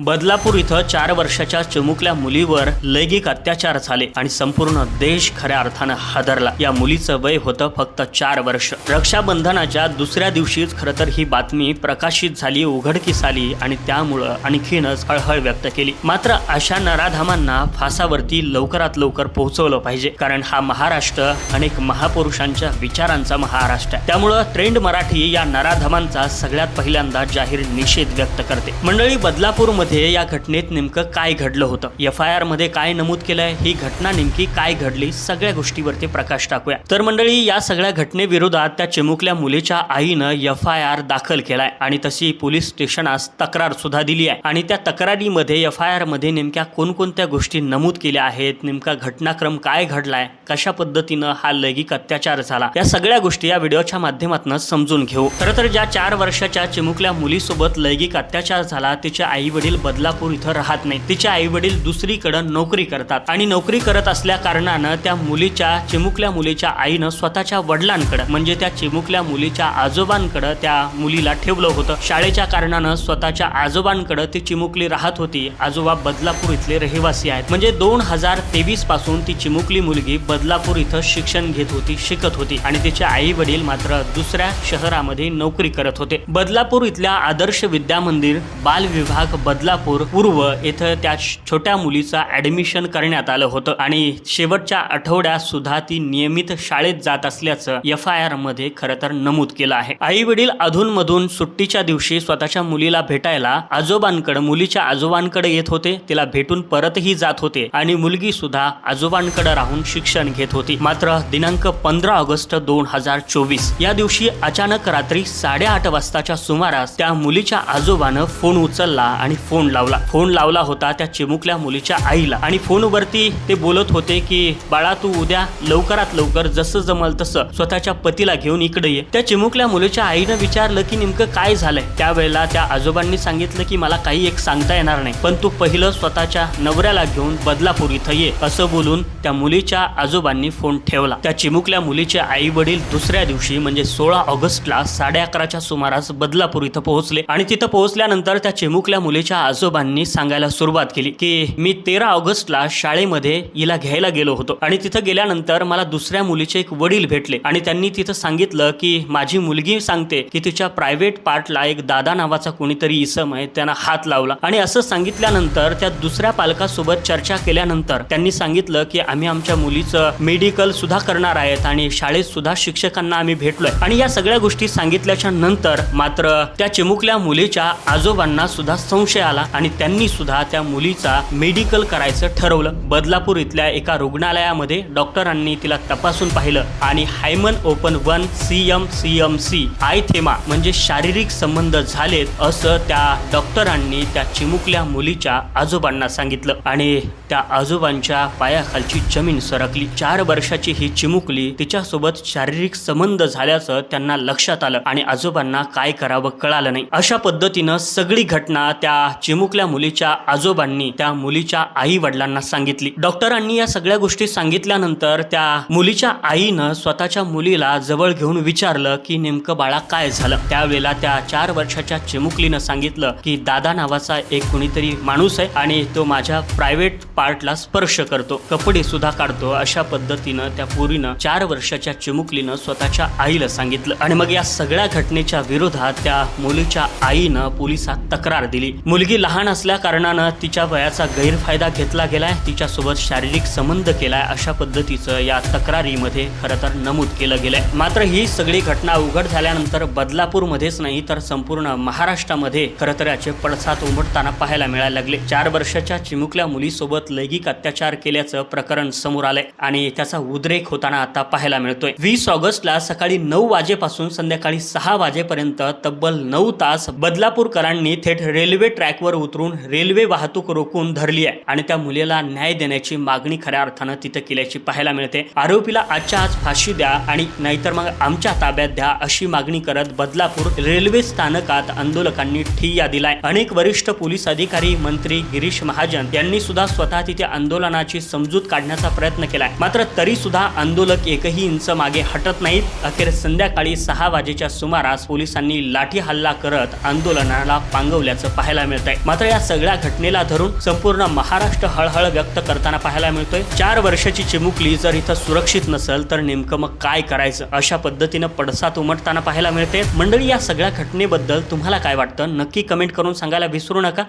बदलापूर इथं चार वर्षाच्या चिमुकल्या मुलीवर लैंगिक अत्याचार झाले आणि संपूर्ण देश खऱ्या अर्थानं हादरला. या मुलीचं वय होतं फक्त चार वर्ष. रक्षाबंधनाच्या दुसऱ्या दिवशीच खरं तर ही बातमी प्रकाशित झाली उघडकीस आली आणि त्यामुळं आणखीनच हळहळ व्यक्त केली. मात्र अशा नराधामांना फासावरती लवकरात लवकर पोहोचवलं पाहिजे कारण हा महाराष्ट्र अनेक महापुरुषांच्या विचारांचा महाराष्ट्र आहे. त्यामुळं ट्रेंड मराठी या नराधमांचा सगळ्यात पहिल्यांदा जाहीर निषेध व्यक्त करते. मंडळी बदलापूर मध्ये या घटनेत नेमकं काय घडलं होतं? एफ आय आरमध्ये काय नमूद केलंय? ही घटना नेमकी काय घडली? सगळ्या गोष्टीवरती प्रकाश टाकूया. तर मंडळी या सगळ्या घटनेविरोधात त्या चिमुकल्या मुलीच्या आईनं एफ आय आर दाखल केलाय आणि तशी पोलीस स्टेशनास तक्रार सुद्धा दिली आहे. आणि त्या तक्रारीमध्ये एफ आय आरमध्ये नेमक्या कोणकोणत्या गोष्टी नमूद केल्या आहेत? नेमका घटनाक्रम काय घडलाय? कशा पद्धतीनं हा लैंगिक अत्याचार झाला? या सगळ्या गोष्टी या व्हिडिओच्या माध्यमातून समजून घेऊ. खरं तर ज्या चार वर्षाच्या चिमुकल्या मुलीसोबत लैंगिक अत्याचार झाला तिचे आई वडील बदलापूर इथं राहत नाही तिचे आई वडील दुसरीकडं नोकरी करतात आणि नोकरी करत असल्या कारणानं त्या मुलीच्या चिमुकल्या मुलीच्या आईनं स्वतःच्या वडिलांकडे म्हणजे त्या चिमुकल्या मुलीच्या आजोबांकडे त्या मुलीला ठेवलं होतं. शाळेच्या कारणानं स्वतःच्या आजोबांकडे ती चिमुकली राहत होती. आजोबा बदलापूर इथले रहिवासी आहेत. म्हणजे दोन हजार तेवीसपासून ती चिमुकली मुलगी बदलापूर इथं शिक्षण घेत होती शिकत होती आणि तिचे आई वडील मात्र दुसऱ्या शहरामध्ये नोकरी करत होते. बदलापूर इथल्या आदर्श विद्या मंदिर बाल विभाग बदलापूर पूर्व येथे त्या छोट्या मुलीचं ऍडमिशन करण्यात आलं होतं आणि शेवटच्या आठवड्यात सुद्धा ती नियमित शाळेत जात असल्याचं एफ आय आरमध्ये खरं तर नमूद केलं आहे. आई वडील अधूनमधून सुट्टीच्या दिवशी स्वतःच्या मुलीला भेटायला आजोबांकडे मुलीच्या आजोबांकडे येत होते तिला भेटून परतही जात होते आणि मुलगी सुद्धा आजोबांकडे राहून शिक्षण घेत होती. मात्र दिनांक पंधरा ऑगस्ट दोन हजार चोवीस या दिवशी अचानक रात्री साडेआठ वाजताच्या सुमारास त्या मुलीच्या आजोबानं फोन उचलला आणि फोन लावला. फोन लावला होता त्या चिमुकल्या मुलीच्या आईला. आणि फोनवरती ते बोलत होते की बाळा तू उद्या लवकरात लवकर जसं जमल तसं स्वतःच्या पतीला घेऊन इकडे ये. त्या चिमुकल्या मुलीच्या आईनं विचारलं की नेमकं काय झालंय? त्यावेळेला त्या आजोबांनी सांगितलं की मला काही एक सांगता येणार नाही पण तू पहिलं स्वतःच्या नवऱ्याला घेऊन बदलापूर इथं ये असं बोलून त्या मुलीच्या आजोबांनी फोन ठेवला. त्या चिमुकल्या मुलीचे आई वडील दुसऱ्या दिवशी म्हणजे सोळा ऑगस्टला साडे अकराच्या सुमारास बदलापूर इथं पोहोचले. आणि तिथं पोहोचल्यानंतर त्या चिमुकल्या मुलीच्या आजोबांनी सांगायला सुरुवात केली की मी तेरा ऑगस्टला शाळेमध्ये हिला घ्यायला गेलो होतो. आणि तिथं गेल्यानंतर मला दुसऱ्या मुलीचे एक वडील भेटले. आणि त्यांनी तिथं सांगितलं की माझी मुलगी सांगते की तिच्या प्रायव्हेट पार्टला एक दादा नावाचा कोणीतरी इसम आहे त्यांना हात लावला. आणि असं सांगितल्यानंतर त्या दुसऱ्या पालकासोबत चर्चा केल्यानंतर त्यांनी सांगितलं की आम्ही आमच्या मुलीचं मेडिकल सुद्धा करणार आहेत आणि शाळेत सुद्धा शिक्षकांना आम्ही भेटलोय. आणि या सगळ्या गोष्टी सांगितल्याच्या नंतर मात्र त्या चिमुकल्या मुलीच्या आजोबांना सुद्धा संशय आला आणि त्यांनी सुद्धा त्या मुलीचा मेडिकल करायचं ठरवलं. बदलापूर इथल्या एका रुग्णालयामध्ये डॉक्टरांनी तिला तपासून पाहिलं आणि hymen open one C M C M C I थेमा म्हणजे शारीरिक संबंध झालेत असं त्या डॉक्टरांनी त्या चिमुकल्या मुलीच्या आजोबांना सांगितलं. आणि त्या आजोबांच्या पायाखालची जमीन सरकली. चार वर्षाची ही चिमुकली तिच्यासोबत शारीरिक संबंध झाल्याचं त्यांना लक्षात आलं आणि आजोबांना काय करावं कळालं नाही. अशा पद्धतीनं सगळी घटना त्या चिमुकल्या मुलीच्या आजोबांनी त्या मुलीच्या आई वडिलांना सांगितली. डॉक्टरांनी या सगळ्या गोष्टी सांगितल्यानंतर त्या मुलीच्या आईनं स्वतःच्या मुलीला जवळ घेऊन विचारलं की नेमकं बाळा काय झालं? त्यावेळेला त्या चार वर्षाच्या चिमुकलीनं सांगितलं की दादा नावाचा एक कुणीतरी माणूस आहे आणि तो माझ्या प्रायव्हेट पार्टला स्पर्श करतो. कपडे सुद्धा काढतो. अशा पद्धतीनं त्या पोरीनं चार वर्षाच्या चिमुकलीनं स्वतःच्या आईला सांगितलं. आणि मग या सगळ्या घटनेच्या विरोधात त्या मुलीच्या आईनं पोलिसात तक्रार दिली. मुलगी लहान असल्या कारणानं तिच्या वयाचा गैरफायदा घेतला गेलाय तिच्यासोबत शारीरिक संबंध केलाय अशा पद्धतीचं या तक्रारीमध्ये खरं तर नमूद केलं गेलंय. मात्र ही सगळी घटना उघड झाल्यानंतर बदलापूरमध्येच नाही तर संपूर्ण महाराष्ट्रामध्ये खरं तर याचे पडसाद उमटताना पाहायला मिळायला लागले. चार वर्षाच्या चिमुकल्या मुलीसोबत लैंगिक अत्याचार केल्याचं प्रकरण समोर आलंय आणि त्याचा उद्रेक होताना आता पाहायला मिळतोय. वीस ऑगस्टला सकाळी नऊ वाजेपासून संध्याकाळी सहा वाजेपर्यंत तब्बल नऊ तास बदलापूरकरांनी थेट रेल्वे ट्रॅक ट्रॅकवर उतरून रेल्वे वाहतूक रोखून धरली आहे आणि त्या मुलीला न्याय देण्याची मागणी खऱ्या अर्थानं तिथं केल्याची पाहायला मिळते. आरोपीला आजच्या आज फाशी द्या आणि नाहीतर मग आमच्या ताब्यात द्या अशी मागणी करत बदलापूर रेल्वे स्थानकात आंदोलकांनी ठिय्या दिलाय. अनेक वरिष्ठ पोलीस अधिकारी मंत्री गिरीश महाजन यांनी सुद्धा स्वतः तिथे आंदोलनाची समजूत काढण्याचा प्रयत्न केलाय. मात्र तरी सुद्धा आंदोलक एकही इंच मागे हटत नाहीत. अखेर संध्याकाळी सहा वाजेच्या सुमारास पोलिसांनी लाठी हल्ला करत आंदोलनाला पांगवल्याचं पाहायला मिळतं मिळत आहे. मात्र या सगळ्या घटनेला धरून संपूर्ण महाराष्ट्र हळहळ व्यक्त करताना पाहायला मिळतोय. चार वर्षाची चिमुकली जर इथं सुरक्षित नसेल तर नेमकं मग काय करायचं? अशा पद्धतीनं पडसाद उमटताना पाहायला मिळते मंडळी या सगळ्या घटनेबद्दल तुम्हाला काय वाटतं? नक्की कमेंट करून सांगायला विसरू नका.